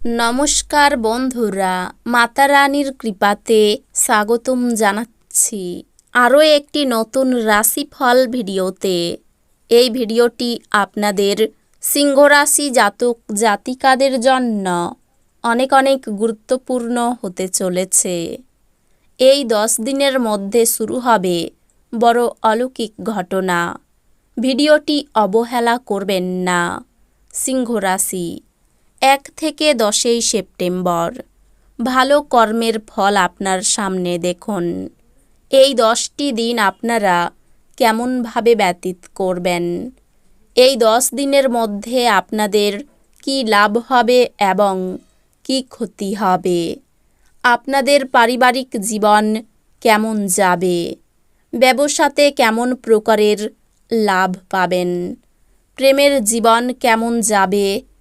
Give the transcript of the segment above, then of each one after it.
নমস্কার বন্ধুরা মাতা রানীর কৃপাতে স্বাগতম জানাচ্ছি আরও একটি নতুন রাশিফল ভিডিওতে। এই ভিডিওটি আপনাদের সিংহরাশি জাতক জাতিকাদের জন্য অনেক অনেক গুরুত্বপূর্ণ হতে চলেছে। এই দশ দিনের মধ্যে শুরু হবে বড় অলৌকিক ঘটনা। ভিডিওটি অবহেলা করবেন না সিংহ রাশি এক থেকে দশই সেপ্টেম্বর। ভালো কর্মের ফল আপনার সামনে দেখুন। এই দশটি দিন আপনারা কেমনভাবে ব্যতীত করবেন? এই দশ দিনের মধ্যে আপনাদের কি লাভ হবে এবং কি ক্ষতি হবে? আপনাদের পারিবারিক জীবন কেমন যাবে? ব্যবসাতে কেমন প্রকারের লাভ পাবেন? প্রেমের জীবন কেমন যাবে?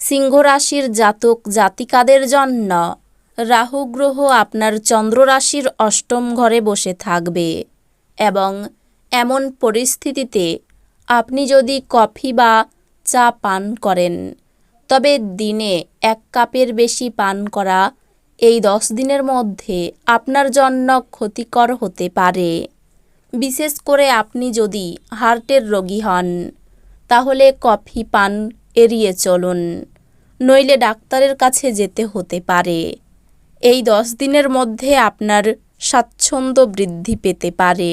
সিংহ রাশির জাতক জাতিকাদের জন্য রাহু গ্রহ আপনার চন্দ্ররাশির অষ্টম ঘরে বসে থাকবে এবং এমন পরিস্থিতিতে আপনি যদি কফি বা চা পান করেন, তবে দিনে এক কাপের বেশি পান করা এই দশ দিনের মধ্যে আপনার জন্য ক্ষতিকর হতে পারে। বিশেষ করে আপনি যদি হার্টের রোগী হন, তাহলে কফি পান এড়িয়ে চলুন। নইলে ডাক্তারের কাছে যেতে হতে পারে। এই দশ দিনের মধ্যে আপনার স্বাচ্ছন্দ্য বৃদ্ধি পেতে পারে,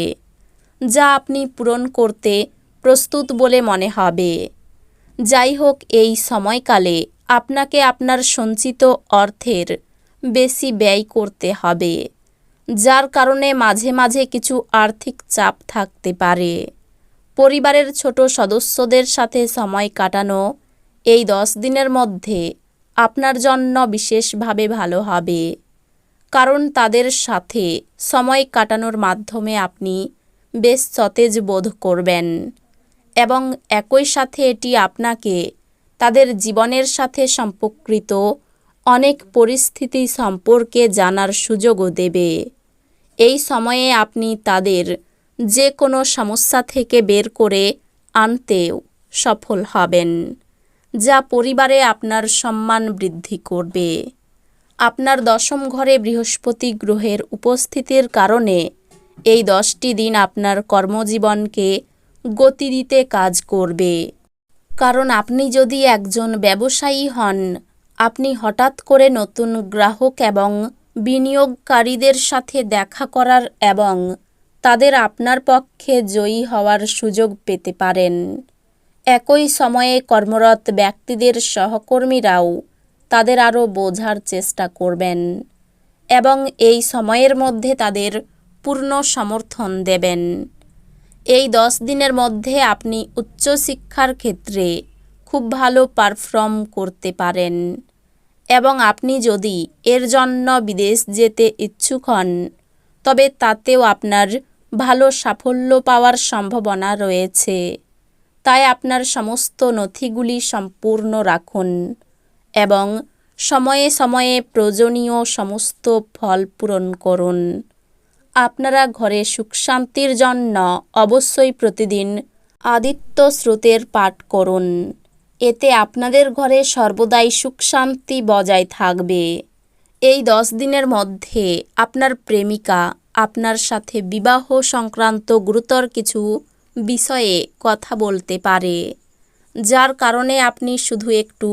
যা আপনি পূরণ করতে প্রস্তুত বলে মনে হবে। যাই হোক, এই সময়কালে আপনাকে আপনার সঞ্চিত অর্থের বেশি ব্যয় করতে হবে, যার কারণে মাঝে মাঝে কিছু আর্থিক চাপ থাকতে পারে। পরিবারের ছোট সদস্যদের সাথে সময় কাটানো এই দশ দিনের মধ্যে আপনার জন্য বিশেষভাবে ভালো হবে। কারণ তাদের সাথে সময় কাটানোর মাধ্যমে আপনি বেশ সতেজ বোধ করবেন এবং একই সাথে এটি আপনাকে তাদের জীবনের সাথে সম্পর্কিত অনেক পরিস্থিতি সম্পর্কে জানার সুযোগও দেবে। এই সময়ে আপনি তাদের যে কোনো সমস্যা থেকে বের করে আনতেও সফল হবেন। যা পরিবারে আপনার সম্মান বৃদ্ধি করবে। আপনার দশম ঘরে বৃহস্পতি গ্রহের উপস্থিতির কারণে এই দশটি দিন আপনার কর্মজীবনকে গতি দিতে কাজ করবে। কারণ আপনি যদি একজন ব্যবসায়ী হন, আপনি হঠাৎ করে নতুন গ্রাহক এবং বিনিয়োগকারীদের সাথে দেখা করার এবং তাদের আপনার পক্ষে জয়ী হওয়ার সুযোগ পেতে পারেন। একই সময়ে কর্মরত ব্যক্তিদের সহকর্মীরাও তাদের আরও বোঝার চেষ্টা করবেন এবং এই সময়ের মধ্যে তাদের পূর্ণ সমর্থন দেবেন। এই দশ দিনের মধ্যে আপনি উচ্চশিক্ষার ক্ষেত্রে খুব ভালো পারফর্ম করতে পারেন এবং আপনি যদি এর জন্য বিদেশ যেতে ইচ্ছুক হন, তবে তাতেও আপনার ভালো সাফল্য পাওয়ার সম্ভাবনা রয়েছে। তাই আপনার সমস্ত নথিগুলি সম্পূর্ণ রাখুন এবং সময়ে সময়ে প্রয়োজনীয় সমস্ত ফল পূরণ করুন। আপনারা ঘরে সুখ শান্তির জন্য অবশ্যই প্রতিদিন আদিত্য স্রোতের পাঠ করুন। এতে আপনাদের ঘরে সর্বদাই সুখ শান্তি বজায় থাকবে। এই দশ দিনের মধ্যে আপনার প্রেমিকা, আপনার সাথে বিবাহ সংক্রান্ত গুরুতর কিছু বিষয়ে কথা বলতে পারে, যার কারণে আপনি শুধু একটু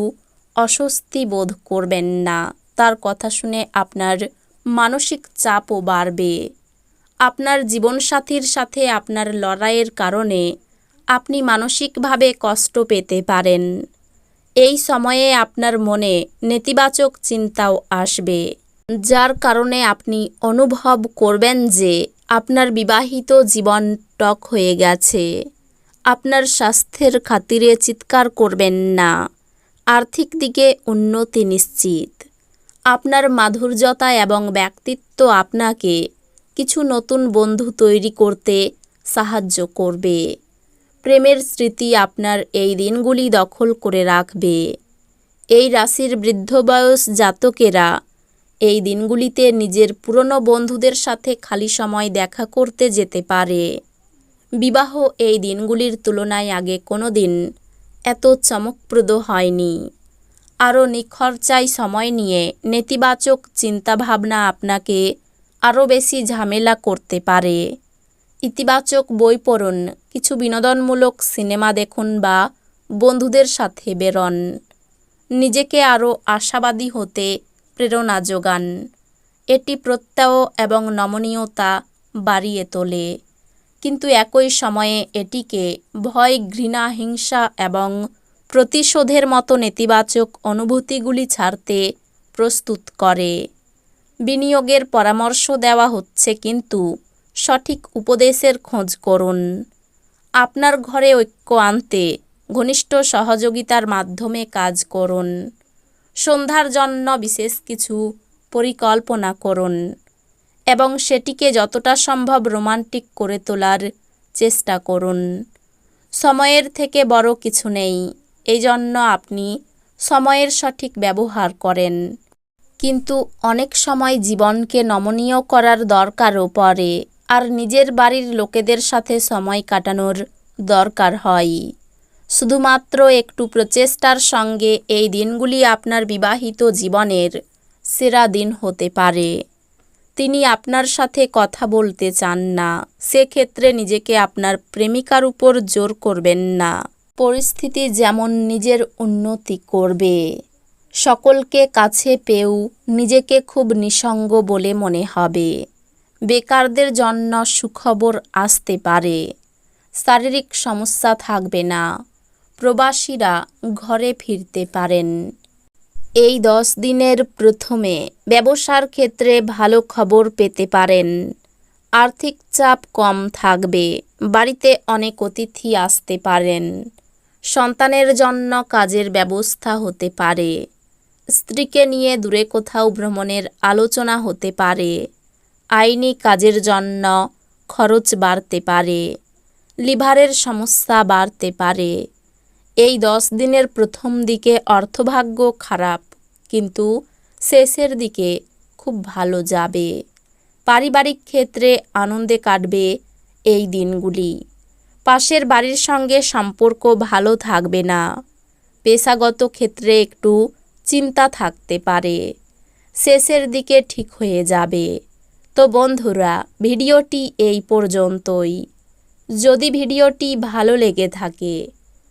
অস্বস্তি বোধ করবেন না। তার কথা শুনে আপনার মানসিক চাপও বাড়বে। আপনার জীবনসাথীর সাথে আপনার লড়াইয়ের কারণে আপনি মানসিকভাবে কষ্ট পেতে পারেন। এই সময়ে আপনার মনে নেতিবাচক চিন্তাও আসবে, যার কারণে আপনি অনুভব করবেন যে আপনার বিবাহিত জীবন টক হয়ে গেছে। আপনার স্বাস্থ্যের খাতিরে চিৎকার করবেন না। আর্থিক দিকে উন্নতি নিশ্চিত। আপনার মাধুর্যতা এবং ব্যক্তিত্ব আপনাকে কিছু নতুন বন্ধু তৈরি করতে সাহায্য করবে। প্রেমের স্মৃতি আপনার এই দিনগুলি দখল করে রাখবে। এই রাশির বৃদ্ধ বয়স জাতকেরা এই দিনগুলিতে নিজের পুরনো বন্ধুদের সাথে খালি সময় দেখা করতে যেতে পারে। বিবাহ এই দিনগুলির তুলনায় আগে কোনো দিন এত চমকপ্রদ হয়নি। আরও নিখরচায় সময় নিয়ে নেতিবাচক চিন্তাভাবনা আপনাকে আরও বেশি ঝামেলা করতে পারে। ইতিবাচক বই পড়ুন, কিছু বিনোদনমূলক সিনেমা দেখুন বা বন্ধুদের সাথে বেরোন। নিজেকে আরও আশাবাদী হতে প্রেরণা যোগান। এটি প্রত্যয় এবং নমনীয়তা বাড়িয়ে তোলে। কিন্তু একই সময়ে এটিকে ভয়, ঘৃণা, হিংসা এবং প্রতিশোধের মতো নেতিবাচক অনুভূতিগুলি ছাড়তে প্রস্তুত করে। বিনিয়োগের পরামর্শ দেওয়া হচ্ছে কিন্তু সঠিক উপদেশের খোঁজ করুন। আপনার ঘরে ঐক্য আনতে ঘনিষ্ঠ সহযোগিতার মাধ্যমে কাজ করুন। সন্ধ্যার জন্য বিশেষ কিছু পরিকল্পনা করুন এবং সেটিকে যতটা সম্ভব রোমান্টিক করে তোলার চেষ্টা করুন। সময়ের থেকে বড় কিছু নেই এই জন্য আপনি সময়ের সঠিক ব্যবহার করেন। কিন্তু অনেক সময় জীবনকে নমনীয় করার দরকারও পড়ে, আর নিজের বাড়ির লোকেদের সাথে সময় কাটানোর দরকার হয়। শুধুমাত্র একটু প্রচেষ্টার সঙ্গে এই দিনগুলি আপনার বিবাহিত জীবনের সেরা দিন হতে পারে। তিনি আপনার সাথে কথা বলতে চান না। সেক্ষেত্রে নিজেকে আপনার প্রেমিকার উপর জোর করবেন না। পরিস্থিতি যেমন নিজের উন্নতি করবে। সকলকে কাছে পেয়েও নিজেকে খুব নিসঙ্গ বলে মনে হবে। বেকারদের জন্য সুখবর আসতে পারে। শারীরিক সমস্যা থাকবে না। প্রবাসীরা ঘরে ফিরতে পারেন। এই দশ দিনের প্রথমে ব্যবসার ক্ষেত্রে ভালো খবর পেতে পারেন। আর্থিক চাপ কম থাকবে, বাড়িতে অনেক অতিথি আসতে পারেন। সন্তানের জন্য কাজের ব্যবস্থা হতে পারে। স্ত্রীকে নিয়ে দূরে কোথাও ভ্রমণের আলোচনা হতে পারে। আইনি কাজের জন্য খরচ বাড়তে পারে। লিভারের সমস্যা বাড়তে পারে। এই দশ দিনের প্রথম দিকে অর্থভাগ্য খারাপ, কিন্তু শেষের দিকে খুব ভালো যাবে। পারিবারিক ক্ষেত্রে আনন্দে কাটবে এই দিনগুলি। পাশের বাড়ির সঙ্গে সম্পর্ক ভালো থাকবে না। পেশাগত ক্ষেত্রে একটু চিন্তা থাকতে পারে। শেষের দিকে ঠিক হয়ে যাবে। তো বন্ধুরা, ভিডিওটি এই পর্যন্তই। যদি ভিডিওটি ভালো লেগে থাকে